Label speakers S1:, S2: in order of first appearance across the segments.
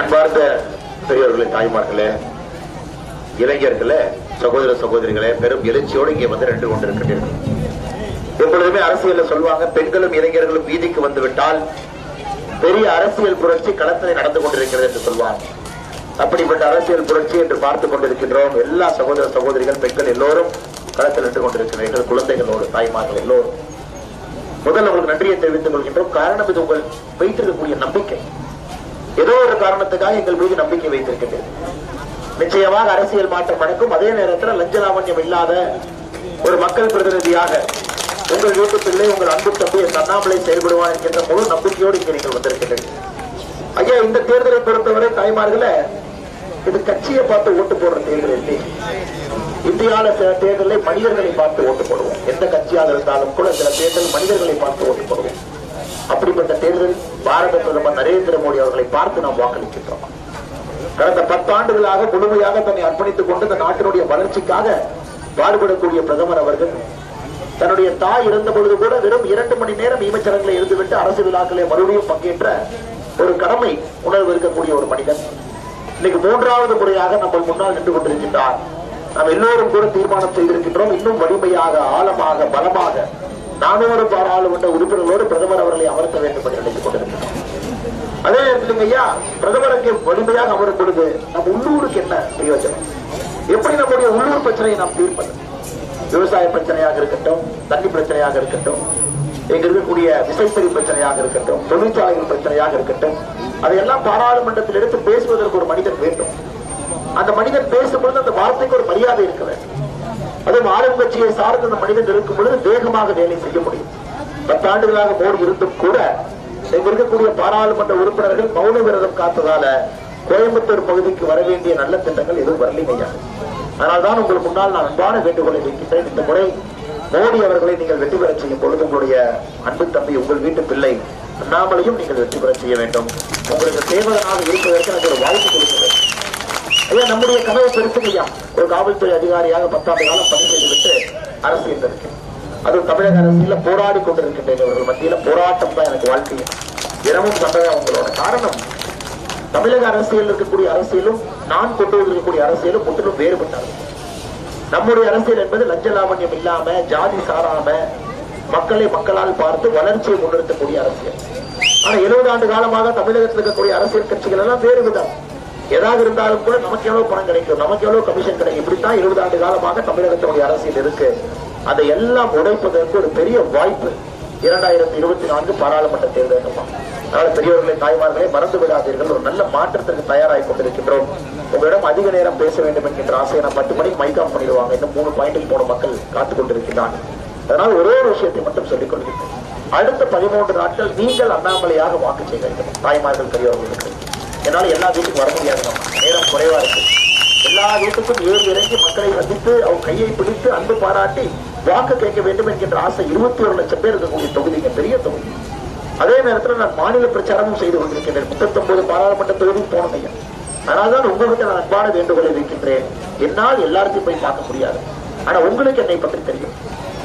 S1: அன்பார்ந்த பெரியவர்களே தாய்மார்களே இளைஞர்களே சகோதர சகோதரிகளே பெரும் எழுச்சியோடு இங்கே வந்து நின்று கொண்டிருக்கிறீர்கள் எப்பொழுதுமே அரசியல் சொல்லுவாங்க பெண்களும் இளைஞர்களும் வீதிக்கு வந்துவிட்டால் பெரிய அரசியல் புரட்சி களத்தில் நடந்து கொண்டிருக்கிறது என்று சொல்வார் அப்படிப்பட்ட அரசியல் புரட்சி என்று பார்த்துக் கொண்டிருக்கின்றோம். எல்லா சகோதர சகோதரிகள் பெண்கள் எல்லோரும் களத்தில் நின்று கொண்டிருக்கிறீர்கள் குழந்தைகளோடு தாய்மார்கள் எல்லோரும். முதல்ல உங்களுக்கு நன்றியை தெரிவித்துக் கொள்கின்றோம். காரணம் இது உங்கள் வைத்திருக்கக்கூடிய நம்பிக்கை. ஏதோ ஒரு காரணத்துக்காக எங்கள் மீது நம்பிக்கை வைத்திருக்கின்றது நிச்சயமாக அரசியல் மாற்றம் நடக்கும். அதே நேரத்தில் லஞ்ச லாவண்யம் இல்லாத ஒரு மக்கள் பிரதிநிதியாக உங்கள் வீட்டு பிள்ளை உங்கள் அன்பு தம்பி தண்ணாமலை அண்ணாமலை செயல்படுவார் என்கின்ற முழு நம்பிக்கையோடு இங்கே நீங்கள் வந்திருக்கின்றீர்கள். ஐயா இந்த தேர்தலை பொறுத்தவரை தாய்மார்களே இது கட்சியை பார்த்து ஓட்டு போடுற தேர்தல் இல்லை. இந்தியாவில சில தேர்தலை மனிதர்களை பார்த்து ஓட்டு போடுவோம். எந்த கட்சியாக இருந்தாலும் கூட சில தேர்தல் மனிதர்களை பார்த்து ஓட்டு போடுவோம். அப்படிப்பட்ட தேர்தல் பாரத பிரதமர் நரேந்திர மோடி அவர்களை பார்த்து நாம் வாக்களிக்கின்றோம். கடந்த பத்தாண்டுகளாக முழுமையாக தன்னை அர்ப்பணித்துக் கொண்டு இந்த நாட்டினுடைய வளர்ச்சிக்காக பாடுபடக்கூடிய பிரதமர் அவர்கள் தன்னுடைய தாய் இருந்த பொழுது கூட வெறும் இரண்டு மணி நேரம் ஈமச்சடங்களை இருந்துவிட்டு அரசு விழாக்களை மறுபடியும் பங்கேற்ற ஒரு கடமை உணர்வு இருக்கக்கூடிய ஒரு மனிதன். இன்னைக்கு மூன்றாவது முறையாக நம்ம முன்னால் நின்று கொண்டிருக்கின்றார். நாம் எல்லோரும் கூட தீர்மானம் செய்திருக்கின்றோம். இன்னும் வலிமையாக ஆழமாக பலமாக நானூறு பாராளுமன்ற உறுப்பினர்களோடு பிரதமர் அவர்களை அமர்த்த வேண்டும் என்று நினைத்துக் கொண்டிருக்கிறோம் அதே நேரத்தில் ஐயா பிரதமருக்கு வலிமையாக அமரும் பொழுது நம்ம உள்ளூருக்கு என்ன பிரயோஜனம்? எப்படி நம்முடைய உள்ளூர் பிரச்சனையை நாம் தீர்ப்பது? விவசாய பிரச்சனையாக இருக்கட்டும் தண்ணி பிரச்சனையாக இருக்கட்டும் இங்க இருக்கக்கூடிய விசைத்தறி பிரச்சனையாக இருக்கட்டும் தொழிற்சாலைகள் பிரச்சனையாக இருக்கட்டும் அதையெல்லாம் பாராளுமன்றத்தில் எடுத்து பேசுவதற்கு ஒரு மனிதன் வேண்டும். அந்த மனிதன் பேசும்பொழுது அந்த வார்த்தைக்கு ஒரு மரியாதை இருக்க வேண்டும். அதுவும் ஆளும் கட்சியை சார்ந்த அந்த மனிதன் இருக்கும் பொழுது வேகமாக வேலை செய்ய முடியும். பத்தாண்டுகளாக மோடி இருந்தும் கூட இங்க இருக்கக்கூடிய பாராளுமன்ற உறுப்பினர்கள் மௌன விரதம் காத்ததால கோயம்புத்தூர் பகுதிக்கு வர வேண்டிய நல்ல திட்டங்கள் எதுவும் வரலைங்கய்யா அதனால்தான் உங்களுக்கு முன்னால் நான் அன்பான வேண்டுகோளை வைக்கின்றேன். இந்த முறை மோடி அவர்களை நீங்கள் வெற்றி பெற செய்யும் பொழுது உங்களுடைய அன்பு தம்பி உங்கள் வீட்டு பிள்ளை அண்ணாமலையும் நீங்கள் வெற்றி பெற செய்ய வேண்டும். உங்களுக்கு தேவதனாக இருப்பதற்கு எனக்கு ஒரு வாய்ப்பு கொடுக்கிறேன் ஐயா நம்முடைய கனவு பெருசுங்க ஐயா. ஒரு காவல்துறை அதிகாரியாக பத்தாண்டு காலம் பணி செய்துவிட்டு அரசியல் இருக்கு அது தமிழக அரசியல போராடி கொண்டிருக்கின்றேன் அவர்கள் மத்தியில. போராட்டம் தான் எனக்கு வாழ்க்கையில். தினமும் சண்டை அவங்களோட காரணம். தமிழக அரசியல் இருக்கக்கூடிய அரசியலும் நான் கொண்டு வந்திருக்கக்கூடிய அரசியலும் முற்றிலும் வேறுபட்டார் நம்முடைய அரசியல் என்பது லஞ்ச லாவண்யம் இல்லாம ஜாதி சாராம மக்களை மக்களால் பார்த்து வளர்ச்சியை முன்னிறுத்தக்கூடிய அரசியல். ஆனா எழுபது ஆண்டு காலமாக தமிழகத்தில் இருக்கக்கூடிய அரசியல் கட்சிகள் எல்லாம் வேறு விதம் ஏதாவது இருந்தாலும் கூட நமக்கு எவ்வளவு பணம் கிடைக்கும் நமக்கு எவ்வளவு கமிஷன் கிடைக்கும். இப்படித்தான் இருபது ஆண்டு காலமாக தமிழகத்தினுடைய அரசியல் இருக்கு. அதை எல்லாம் உடைப்பதற்கு ஒரு பெரிய வாய்ப்பு. இரண்டாயிரத்தி இருபத்தி நான்கு பாராளுமன்ற தேர்தல் அதனால பெரியவர்களே தாய்மார்களே மறந்து விடாதீர்கள். ஒரு நல்ல மாற்றத்திற்கு தயாராகி கொண்டிருக்கின்றோம். உங்களிடம் அதிக நேரம் பேச வேண்டும் என்கின்ற ஆசையை நான் பத்து மணிக்கு மைக் ஆஃப் பண்ணிடுவாங்க. இன்னும் மூணு பாயிண்டில் போன மக்கள் காத்துக் கொண்டிருக்கிறாங்க அதனால் ஒரே ஒரு விஷயத்தை மட்டும் சொல்லிக் கொள்கிறேன் அடுத்த பதிமூன்று நாட்கள் நீங்கள் அண்ணாமலையாக வாக்கு செய்ய வேண்டும் தாய்மார்கள் பெரியவர்களுக்கு. என்னால எல்லா வீட்டுக்கும் வர முடியாது நேரம் குறைவா இருக்கு. எல்லா வீட்டுக்கும் ஏறி இறங்கி மக்களை சந்தித்து அவங்க கையை பிடித்து அன்பு பாராட்டி வாக்கு கேட்க வேண்டும் என்கின்ற ஆசை இருபத்தி ஒரு லட்சம் பேர் இருக்கக்கூடிய தொகுதிங்க பெரிய தொகுதி. அதே நேரத்தில் நான் மாநில பிரச்சாரமும் செய்து கொண்டிருக்கின்றேன். முப்பத்தொன்பது பாராளுமன்ற தொகுதி போனதையா அதனால்தான் உங்ககிட்ட நான் அன்பான வேண்டுகோளை வைக்கின்றேன். என்னால் எல்லாத்தையும் போய் பார்க்க முடியாது. ஆனா உங்களுக்கு என்னை பற்றி தெரியும்.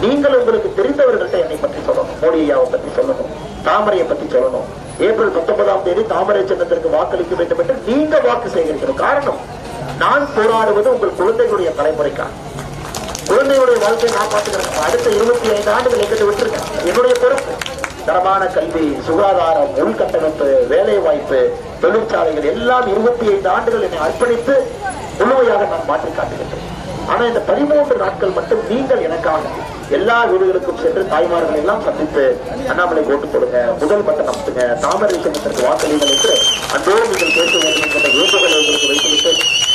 S1: நீங்கள் உங்களுக்கு தெரிந்தவர்கள்ட்ட என்னை பற்றி சொல்லணும். மோடி ஐயாவை பற்றி சொல்லணும். தாமரையை பற்றி சொல்லணும். ஏப்ரல் பத்தொன்பதாம் தேதி தாமரை சின்னத்திற்கு வாக்களிக்க வேண்டும் என்று நீங்க வாக்கு சேகரிக்கணும் காரணம் நான் போராடுவது உங்கள் குழந்தைகளுடைய தலைமுறைக்காக. குழந்தையுடைய வாழ்க்கையை நான் பார்த்துக்கிறேன். அடுத்த இருபத்தி ஐந்து ஆண்டுகள் எங்கிட்ட விட்டுருக்கேன்? என்னுடைய பொறுப்பு. தரமான கல்வி சுகாதாரம் உள்கட்டமைப்பு வேலை வாய்ப்பு தொழிற்சாலைகள் எல்லாம் இருபத்தி ஐந்து ஆண்டுகள் என்னை அர்ப்பணித்து முழுமையாக நான் மாற்றி காட்டுகின்றேன் ஆனா இந்த பதிமூன்று நாட்கள் மட்டும் நீங்கள் எனக்காக எல்லா வீடுகளுக்கும் சென்று தாய்மார்கள் எல்லாம் சந்தித்து அண்ணாமலை ஓட்டு போடுங்க முதல் பட்டம் அமுத்துங்க தாமரை சங்கத்திற்கு வாக்களிங்கள் என்று அன்றோடு நீங்கள் பேச வேண்டும் என்ற வேண்டுகோளை உங்களுக்கு வைத்துவிட்டு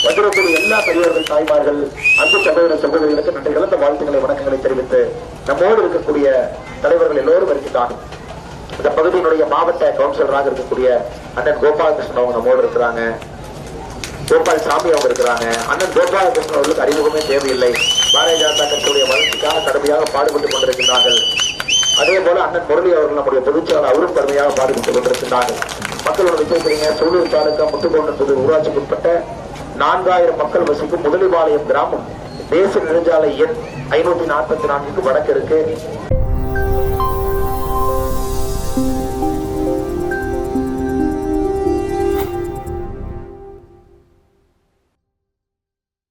S1: வந்திருக்கக்கூடிய எல்லா பெரியவர்கள் தாய்மார்கள் அன்பு சகோதர சகோதரிகளுக்கு நன்றி கலந்த வாழ்த்துக்களை வணக்கங்களை தெரிவித்து நம்மோடு இருக்கக்கூடிய தலைவர்கள் எல்லோரும் இருக்கின்றார்கள். இந்த பகுதியினுடைய மாவட்ட கவுன்சிலராக இருக்கக்கூடிய அண்ணன் கோபாலகிருஷ்ணன் அவங்க நம்மோடு இருக்கிறாங்க. கோபால் சாமி அவங்க இருக்கிறாங்க. அண்ணன் கோபாலகிருஷ்ணன் அவர்களுக்கு அறிமுகமே தேவையில்லை. பாரதிய ஜனதா கட்சியுடைய வளர்ச்சிக்காக கடுமையாக பாடுபட்டுக் கொண்டிருக்கின்றார்கள். அதே போல அண்ணன் முரளி அவர்கள் நம்முடைய பொதுச்செயலாளர் அவரும் கடுமையாக பாடுபட்டுக் கொண்டிருக்கின்றார்கள். மக்களோட விஜயக்கிறீங்க சூலூர் தாலுக்கா முத்துக்கோண்டன் புது ஊராட்சிக்கு உட்பட்ட நான்காயிரம் மக்கள் வசிக்கும் முதலிபாளையம் கிராமம். தேசிய நெடுஞ்சாலை எண் ஐநூத்தி நாற்பத்தி நான்குக்கு வடக்கு இருக்கு.